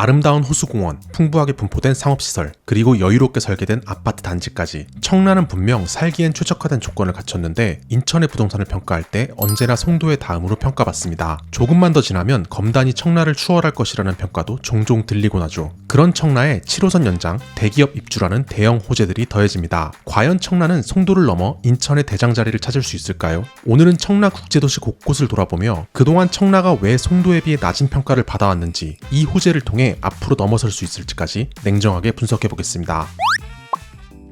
아름다운 호수공원, 풍부하게 분포된 상업시설, 그리고 여유롭게 설계된 아파트 단지까지 청라는 분명 살기엔 최적화된 조건을 갖췄는데 인천의 부동산을 평가할 때 언제나 송도의 다음으로 평가받습니다. 조금만 더 지나면 검단이 청라를 추월할 것이라는 평가도 종종 들리곤 하죠. 그런 청라에 7호선 연장, 대기업 입주라는 대형 호재들이 더해집니다. 과연 청라는 송도를 넘어 인천의 대장 자리를 찾을 수 있을까요? 오늘은 청라 국제도시 곳곳을 돌아보며 그동안 청라가 왜 송도에 비해 낮은 평가를 받아왔는지 이 호재를 통해 앞으로 넘어설 수 있을지까지 냉정하게 분석해 보겠습니다.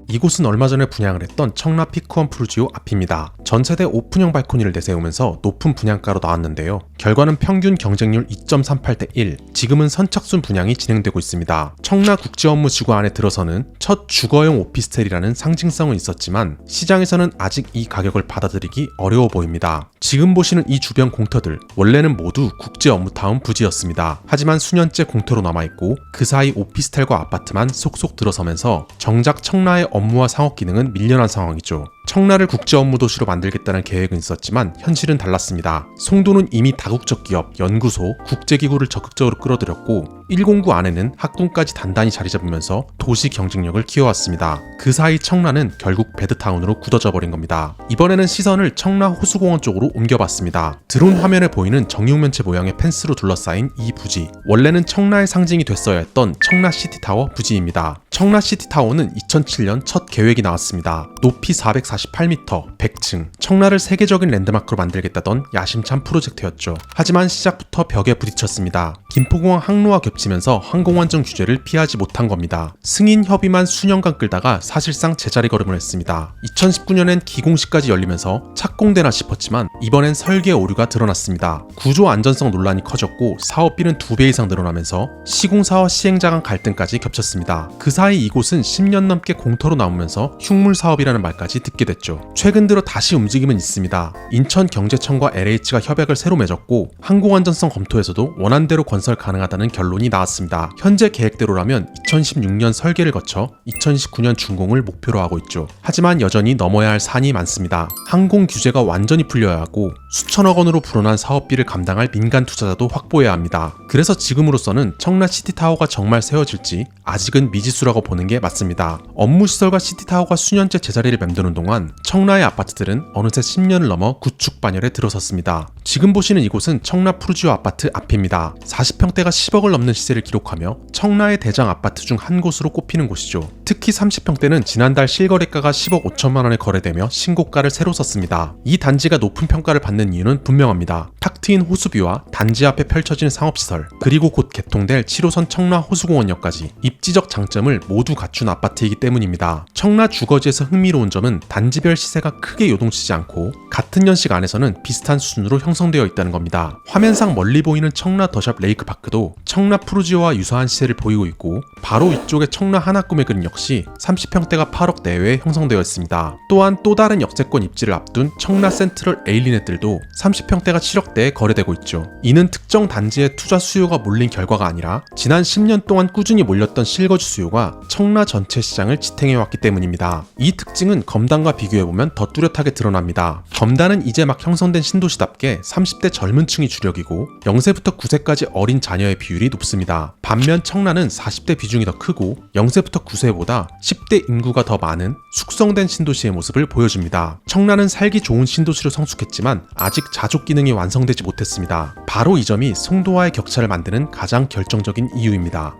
이곳은 얼마 전에 분양을 했던 청라 피크원 프루지오 앞입니다. 전세대 오픈형 발코니를 내세우면서 높은 분양가로 나왔는데요. 결과는 평균 경쟁률 2.38대 1, 지금은 선착순 분양이 진행되고 있습니다. 청라 국제 업무 지구 안에 들어서는 첫 주거용 오피스텔이라는 상징성은 있었지만 시장에서는 아직 이 가격을 받아들이기 어려워 보입니다. 지금 보시는 이 주변 공터들 원래는 모두 국제 업무타운 부지였습니다. 하지만 수년째 공터로 남아있고 그 사이 오피스텔과 아파트만 속속 들어서면서 정작 청라의 업무와 상업 기능은 밀려난 상황이죠. 청라를 국제 업무 도시로 만들겠다는 계획은 있었지만 현실은 달랐습니다. 송도는 이미 다국적 기업, 연구소, 국제기구를 적극적으로 끌어들였고 109 안에는 학군까지 단단히 자리 잡으면서 도시 경쟁력을 키워왔습니다. 그 사이 청라는 결국 베드타운으로 굳어져 버린 겁니다. 이번에는 시선을 청라 호수공원 쪽으로 옮겨봤습니다. 드론 화면에 보이는 정육면체 모양의 펜스로 둘러싸인 이 부지. 원래는 청라의 상징이 됐어야 했던 청라 시티타워 부지입니다. 청라 시티타워는 2007년 첫 계획이 나왔습니다. 높이 448m, 100층. 청라를 세계적인 랜드마크로 만들겠다던 야심찬 프로젝트였죠. 하지만 시작부터 벽에 부딪혔습니다. 김포공항 항로와 겹 치면서 항공안전 규제를 피하지 못한 겁니다. 승인 협의만 수년간 끌다가 사실상 제자리 걸음을 했습니다. 2019년엔 기공식까지 열리면서 착공되나 싶었지만 이번엔 설계 오류가 드러났습니다. 구조 안전성 논란이 커졌고 사업비는 두배 이상 늘어나면서 시공사와 시행자 간 갈등까지 겹쳤습니다. 그 사이 이곳은 10년 넘게 공터로 남으면서 흉물 사업이라는 말까지 듣게 됐죠. 최근 들어 다시 움직임은 있습니다. 인천경제청과 LH가 협약을 새로 맺었고 항공안전성 검토에서도 원안대로 건설 가능하다는 결론이 나왔습니다. 현재 계획대로라면 2016년 설계를 거쳐 2019년 준공을 목표로 하고 있죠. 하지만 여전히 넘어야 할 산이 많습니다. 항공 규제가 완전히 풀려야 하고 수천억 원으로 불어난 사업비를 감당할 민간 투자자도 확보해야 합니다. 그래서 지금으로서는 청라 시티타워가 정말 세워질지 아직은 미지수라고 보는 게 맞습니다. 업무 시설과 시티타워가 수년째 제자리를 맴도는 동안 청라의 아파트들은 어느새 10년을 넘어 구축 반열에 들어섰습니다. 지금 보시는 이곳은 청라 푸르지오 아파트 앞입니다. 40평대가 10억을 넘는 시세를 기록하며 청라의 대장 아파트 중 한 곳으로 꼽히는 곳이죠. 특히 30평대는 지난달 실거래가가 10억 5천만 원에 거래되며 신고가를 새로 썼습니다. 이 단지가 높은 평가를 받는 이유는 분명합니다. 탁 트인 호수뷰와 단지 앞에 펼쳐진 상업시설, 그리고 곧 개통될 7호선 청라 호수공원역까지 입지적 장점을 모두 갖춘 아파트이기 때문입니다. 청라 주거지에서 흥미로운 점은 단지별 시세가 크게 요동치지 않고 같은 연식 안에서는 비슷한 수준으로 형성되어 있다는 겁니다. 화면상 멀리 보이는 청라 더샵 레이크파크도 청라 푸르지오와 유사한 시세를 보이고 있고 바로 이쪽의 청라 하나꿈의근 역시 30평대가 8억 내외에 형성되어 있습니다. 또한 또 다른 역세권 입지를 앞둔 청라 센트럴 에일리넷들도 30평대가 7억대에 거래되고 있죠. 이는 특정 단지의 투자 수요가 몰린 결과가 아니라 지난 10년 동안 꾸준히 몰렸던 실거주 수요가 청라 전체 시장을 지탱해왔기 때문입니다. 이 특징은 검단과 비교해보면 더 뚜렷하게 드러납니다. 검단은 이제 막 형성된 신도시답게 30대 젊은 층이 주력이고 0세부터 9세까지 어린 자녀의 비율이 높습니다. 반면 청라는 40대 비중이 더 크고 0세부터 9세보다 10대 인구가 더 많은 숙성된 신도시의 모습을 보여줍니다. 청라는 살기 좋은 신도시로 성숙했지만 아직 자족 기능이 완성되지 못했습니다. 바로 이 점이 송도와의 격차를 만드는 가장 결정적인 이유입니다.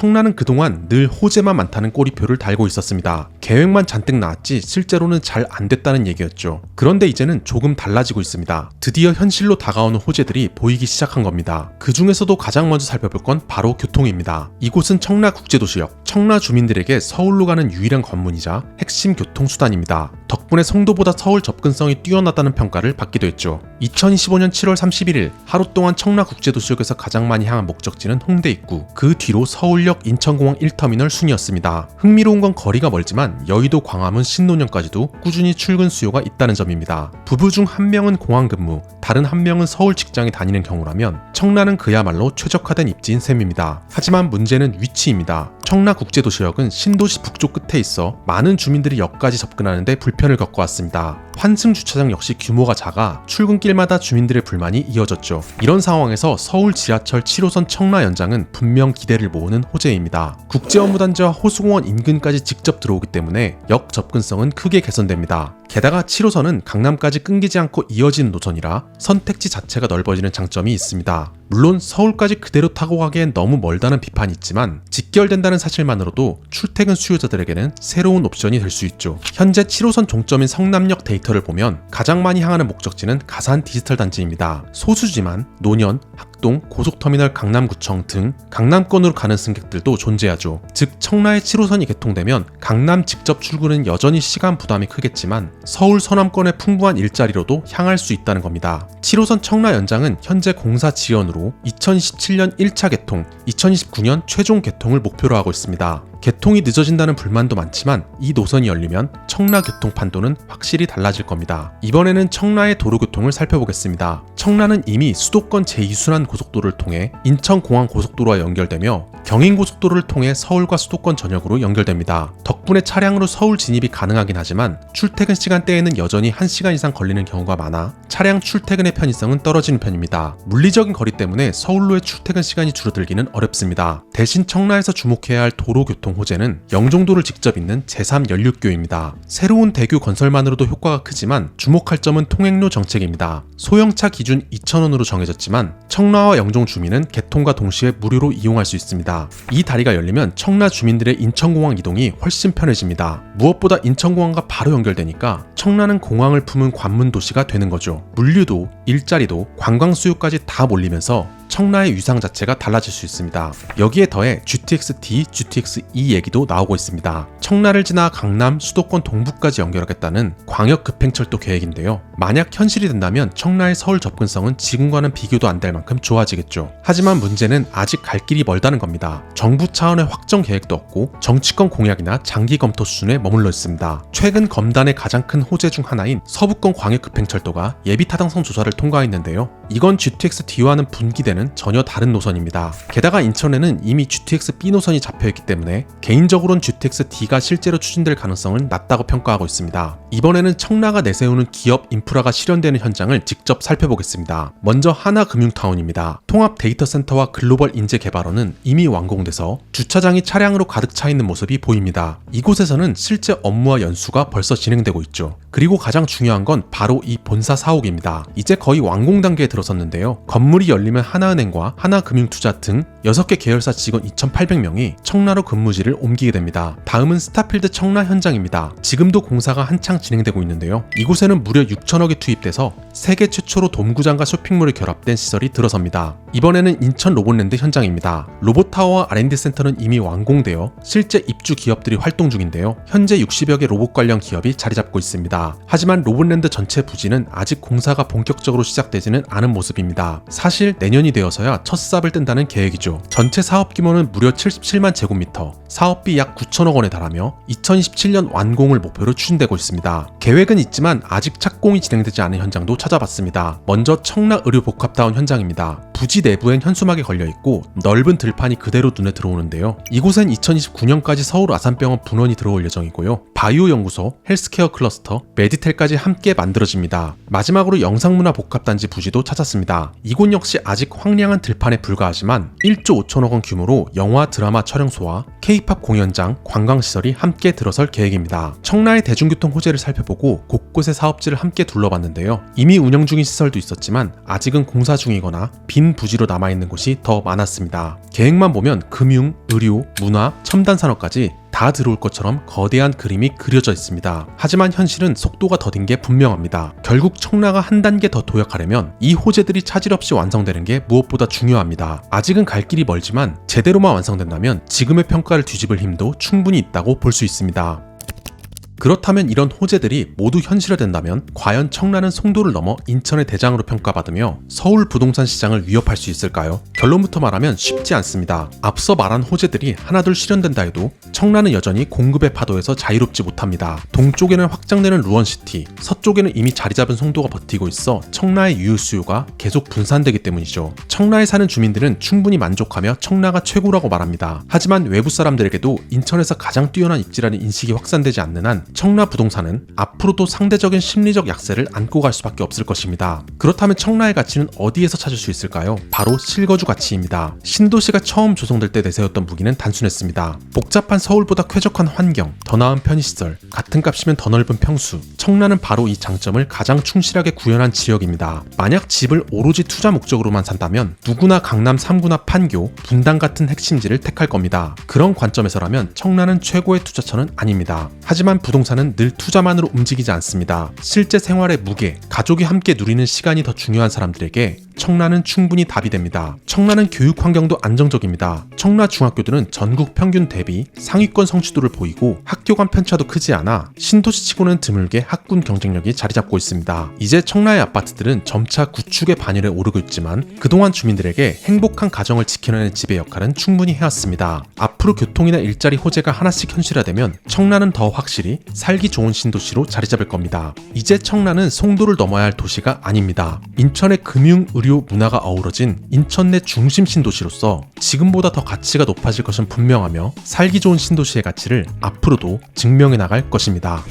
청라는 그동안 늘 호재만 많다는 꼬리표를 달고 있었습니다. 계획만 잔뜩 나왔지 실제로는 잘 안 됐다는 얘기였죠. 그런데 이제는 조금 달라지고 있습니다. 드디어 현실로 다가오는 호재들이 보이기 시작한 겁니다. 그 중에서도 가장 먼저 살펴볼 건 바로 교통입니다. 이곳은 청라 국제도시역, 청라 주민들에게 서울로 가는 유일한 관문이자 핵심 교통수단입니다. 덕분에 송도보다 서울 접근성이 뛰어나다는 평가를 받기도 했죠. 2025년 7월 31일 하루 동안 청라 국제도시역에서 가장 많이 향한 목적지는 홍대 입구, 그 뒤로 서울역 인천공항 1터미널 순이었습니다. 흥미로운 건 거리가 멀지만 여의도 광화문 신논현까지도 꾸준히 출근 수요가 있다는 점입니다. 부부 중 한 명은 공항 근무, 다른 한 명은 서울 직장에 다니는 경우라면 청라는 그야말로 최적화된 입지인 셈입니다. 하지만 문제는 위치입니다. 청라 국제도시역은 신도시 북쪽 끝에 있어 많은 주민들이 역까지 접근하는데 불편을 겪어왔습니다. 환승 주차장 역시 규모가 작아 출근길마다 주민들의 불만이 이어졌죠. 이런 상황에서 서울 지하철 7호선 청라 연장은 분명 기대를 모으는 호재입니다. 국제업무단지와 호수공원 인근까지 직접 들어오기 때문에 역 접근성은 크게 개선됩니다. 게다가 7호선은 강남까지 끊기지 않고 이어지는 노선이라 선택지 자체가 넓어지는 장점이 있습니다. 물론 서울까지 그대로 타고 가기엔 너무 멀다는 비판이 있지만 직결된다는 사실만으로도 출퇴근 수요자들에게는 새로운 옵션이 될 수 있죠. 현재 7호선 종점인 성남역 데이 터를 보면 가장 많이 향하는 목적지는 가산 디지털 단지입니다. 소수지만 노년, 학동, 고속터미널 강남구청 등 강남권으로 가는 승객들도 존재하죠. 즉 청라의 7호선이 개통되면 강남 직접 출근은 여전히 시간 부담이 크겠지만 서울 서남권의 풍부한 일자리로도 향할 수 있다는 겁니다. 7호선 청라 연장은 현재 공사 지연으로 2027년 1차 개통, 2029년 최종 개통을 목표로 하고 있습니다. 개통이 늦어진다는 불만도 많지만 이 노선이 열리면 청라 교통 판도는 확실히 달라질 겁니다. 이번에는 청라의 도로 교통을 살펴보겠습니다. 청라는 이미 수도권 제2순환 고속도로를 통해 인천공항 고속도로와 연결되며 경인고속도로를 통해 서울과 수도권 전역으로 연결됩니다. 덕분에 차량으로 서울 진입이 가능하긴 하지만 출퇴근 시간대에는 여전히 1시간 이상 걸리는 경우가 많아 차량 출퇴근의 편의성은 떨어지는 편입니다. 물리적인 거리 때문에 서울로의 출퇴근 시간이 줄어들기는 어렵습니다. 대신 청라에서 주목해야 할 도로 교통 호재는 영종도를 직접 잇는 제3연륙교입니다. 새로운 대교 건설만으로도 효과가 크지만 주목할 점은 통행료 정책입니다. 소형차 기준 2,000원으로 정해졌지만 청라와 영종 주민은 개통과 동시에 무료로 이용할 수 있습니다. 이 다리가 열리면 청라 주민들의 인천공항 이동이 훨씬 편해집니다. 무엇보다 인천공항과 바로 연결되니까 청라는 공항을 품은 관문 도시가 되는 거죠. 물류도 일자리도 관광 수요까지 다 몰리면서 청라의 위상 자체가 달라질 수 있습니다. 여기에 더해 GTX-D, GTX-E 얘기도 나오고 있습니다. 청라를 지나 강남, 수도권 동부까지 연결하겠다는 광역 급행철도 계획인데요. 만약 현실이 된다면 청라의 서울 접근성은 지금과는 비교도 안 될 만큼 좋아지겠죠. 하지만 문제는 아직 갈 길이 멀다는 겁니다. 정부 차원의 확정 계획도 없고 정치권 공약이나 장기 검토 수준에 머물러 있습니다. 최근 검단의 가장 큰 호재 중 하나인 서부권 광역 급행철도가 예비 타당성 조사를 통과했는데요. 이건 GTX-D와는 분기되는 전혀 다른 노선입니다. 게다가 인천에는 이미 GTX-B 노선이 잡혀 있기 때문에 개인적으로는 GTX-D가 실제로 추진될 가능성은 낮다고 평가하고 있습니다. 이번에는 청라가 내세우는 기업 인프라가 실현되는 현장을 직접 살펴보겠습니다. 먼저 하나금융타운입니다. 통합 데이터 센터와 글로벌 인재 개발원은 이미 완공돼서 주차장이 차량으로 가득 차 있는 모습이 보입니다. 이곳에서는 실제 업무와 연수가 벌써 진행되고 있죠. 그리고 가장 중요한 건 바로 이 본사 사옥입니다. 이제 거의 완공 단계에 들어섰는데요. 건물이 열리면 하나은행과 하나금융투자 등 6개 계열사 직원 2,800명이 청라로 근무지를 옮기게 됩니다. 다음은 스타필드 청라 현장입니다. 지금도 공사가 한창 진행되고 있는데요. 이곳에는 무려 6천억이 투입돼서 세계 최초로 돔구장과 쇼핑몰이 결합된 시설이 들어섭니다. 이번에는 인천 로봇랜드 현장입니다. 로봇타워와 R&D 센터는 이미 완공되어 실제 입주 기업들이 활동 중인데요. 현재 60여 개 로봇 관련 기업이 자리 잡고 있습니다. 하지만 로봇랜드 전체 부지는 아직 공사가 본격적으로 시작되지는 않은 모습입니다. 사실 내년이 되어서야 첫 삽을 뜬다는 계획이죠. 전체 사업 규모는 무려 77만 제곱미터, 사업비 약 9천억 원에 달하며 2027년 완공을 목표로 추진되고 있습니다. 계획은 있지만 아직 착공이 진행되지 않은 현장도 찾 아봤습니다. 먼저 청라 의료 복합타운 현장입니다. 부지 내부엔 현수막이 걸려 있고 넓은 들판이 그대로 눈에 들어오는데요. 이곳엔 2029년까지 서울 아산병원 분원이 들어올 예정이고요. 바이오 연구소, 헬스케어 클러스터, 메디텔까지 함께 만들어집니다. 마지막으로 영상문화 복합단지 부지도 찾았습니다. 이곳 역시 아직 황량한 들판에 불과하지만 1조 5천억 원 규모로 영화 드라마 촬영소와 K-팝 공연장, 관광시설이 함께 들어설 계획입니다. 청라의 대중교통 호재를 살펴보고 곳곳의 사업지를 함께 둘러봤는데요. 이미 운영 중인 시설도 있었지만 아직은 공사 중이거나 빈 부지로 남아있는 곳이 더 많았습니다. 계획만 보면 금융, 의료, 문화, 첨단 산업까지 다 들어올 것처럼 거대한 그림이 그려져 있습니다. 하지만 현실은 속도가 더딘 게 분명합니다. 결국 청라가 한 단계 더 도약하려면 이 호재들이 차질 없이 완성되는 게 무엇보다 중요합니다. 아직은 갈 길이 멀지만 제대로만 완성된다면 지금의 평가를 뒤집을 힘도 충분히 있다고 볼 수 있습니다. 그렇다면 이런 호재들이 모두 현실화된다면 과연 청라는 송도를 넘어 인천의 대장으로 평가받으며 서울 부동산 시장을 위협할 수 있을까요? 결론부터 말하면 쉽지 않습니다. 앞서 말한 호재들이 하나둘 실현된다 해도 청라는 여전히 공급의 파도에서 자유롭지 못합니다. 동쪽에는 확장되는 루원시티, 서쪽에는 이미 자리 잡은 송도가 버티고 있어 청라의 유효 수요가 계속 분산되기 때문이죠. 청라에 사는 주민들은 충분히 만족하며 청라가 최고라고 말합니다. 하지만 외부 사람들에게도 인천에서 가장 뛰어난 입지라는 인식이 확산되지 않는 한 청라 부동산은 앞으로도 상대적인 심리적 약세를 안고 갈 수밖에 없을 것입니다. 그렇다면 청라의 가치는 어디에서 찾을 수 있을까요? 바로 실거주 가치입니다. 신도시가 처음 조성될 때 내세웠던 무기는 단순했습니다. 복잡한 서울보다 쾌적한 환경, 더 나은 편의시설, 같은 값이면 더 넓은 평수. 청라는 바로 이 장점을 가장 충실하게 구현한 지역입니다. 만약 집을 오로지 투자 목적으로만 산다면 누구나 강남 3구나 판교, 분당 같은 핵심지를 택할 겁니다. 그런 관점에서라면 청라는 최고의 투자처는 아닙니다. 하지만 부동 산은 늘 투자만으로 움직이지 않습니다. 실제 생활의 무게, 가족이 함께 누리는 시간이 더 중요한 사람들에게 청라는 충분히 답이 됩니다. 청라는 교육 환경도 안정적입니다. 청라 중학교들은 전국 평균 대비 상위권 성취도를 보이고 학교 간 편차도 크지 않아 신도시치고는 드물게 학군 경쟁력이 자리 잡고 있습니다. 이제 청라의 아파트들은 점차 구축의 반열에 오르고 있지만 그동안 주민들에게 행복한 가정을 지켜내는 집의 역할은 충분히 해왔습니다. 앞으로 교통이나 일자리 호재가 하나씩 현실화되면 청라는 더 확실히 살기 좋은 신도시로 자리 잡을 겁니다. 이제 청라는 송도를 넘어야 할 도시가 아닙니다. 인천의 금융, 의료, 문화가 어우러진 인천 내 중심 신도시로서 지금보다 더 가치가 높아질 것은 분명하며 살기 좋은 신도시의 가치를 앞으로도 증명해 나갈 것입니다.